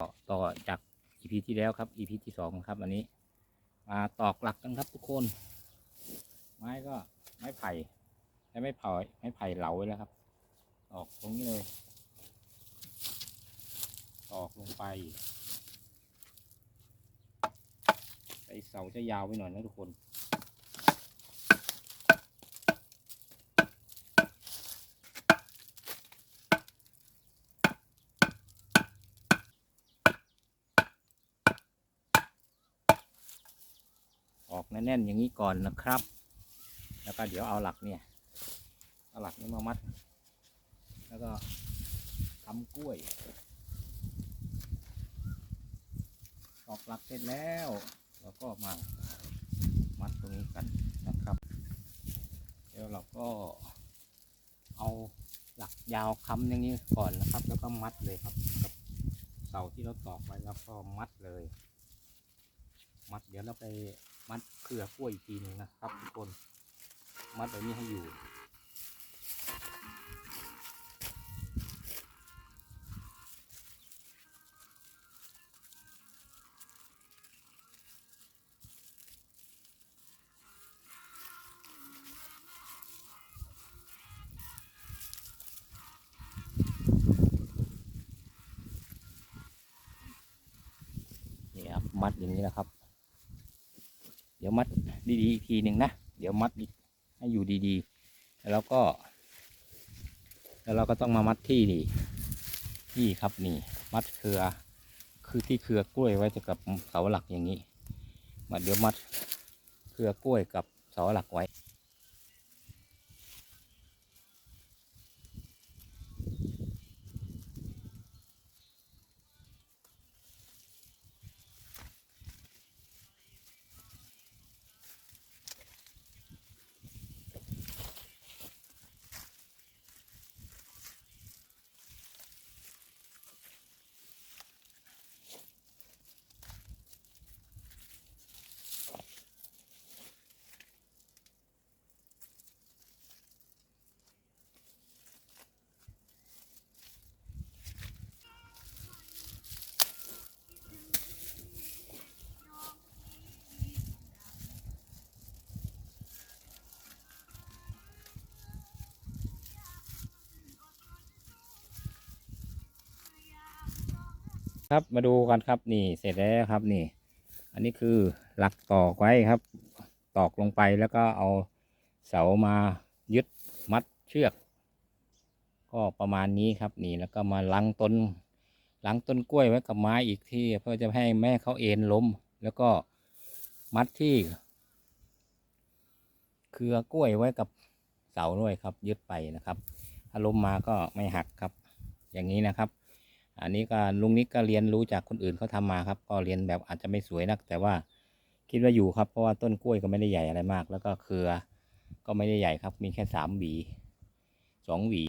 ต่อจาก EP ที่แล้วครับ EP ที่สองครับ อันนี้ มาตอกหลักกันครับทุกคน ไม้ก็ไม้ไผ่ใช้ไม้ไผ่ไม้ไผ่เหลาไว้แล้วครับ ตอกตรงนี้เลย ตอกลงไปไอเสาจะยาวไปหน่อยนะทุกคน ออกแน่นๆอย่างนี้ก่อนนะครับ แล้วก็เดี๋ยวเอาหลักเนี่ยเอาหลักนี้มามัด แล้วก็ทำกล้วยตอกหลักเสร็จแล้วเราก็มามัดตรงนี้กันนะครับ เดี๋ยวเราก็เอาหลักยาวค้ำอย่างนี้ก่อนนะครับ แล้วก็มัดเลยครับกับเสาที่เราตอกไว้แล้วก็มัดเลย มัดเดี๋ยวเราไป มัดเครือกล้วยอีกทีหนึงนะครับทุกคน มัดแบบนี้ให้อยู่ นี่ครับ มัดอย่างนี้นะครับ เดี๋ยวมัดดีๆอีกทีหนึ่งนะ เดี๋ยวมัดให้อยู่ดีๆ แล้วก็ แล้วเราก็ต้องมามัดที่นี่ที่ครับนี่ มัดเครือ คือที่เครือกล้วยไว้จะกับเสาหลักอย่างนี้มาเดี๋ยวมัดเครือกล้วยกับเสาหลักไว้ ครับมาดูกันครับนี่เสร็จแล้วครับนี่ อันนี้คือหลักตอกไว้ครับ ตอกลงไปแล้วก็เอาเสามายึดมัดเชือก ก็ประมาณนี้ครับนี่แล้วก็มาลังต้นลังต้นกล้วยไว้กับไม้อีกที่เพื่อจะให้แม่เขาเอ็นล้ม แล้วก็มัดที่เครือกล้วยไว้กับเสาด้วยครับ ยึดไปนะครับ ถ้าล้มมาก็ไม่หักครับ อย่างนี้นะครับ อันนี้ก็ลุงนิกก็เรียนรู้จากคนอื่นเขาทำมาครับ ก็เรียนแบบอาจจะไม่สวยนัก แต่ว่าคิดว่าอยู่ครับ เพราะว่าต้นกล้วยก็ไม่ได้ใหญ่อะไรมาก แล้วก็เครือ ก็ไม่ได้ใหญ่ครับ มีแค่สามหวีสองหวี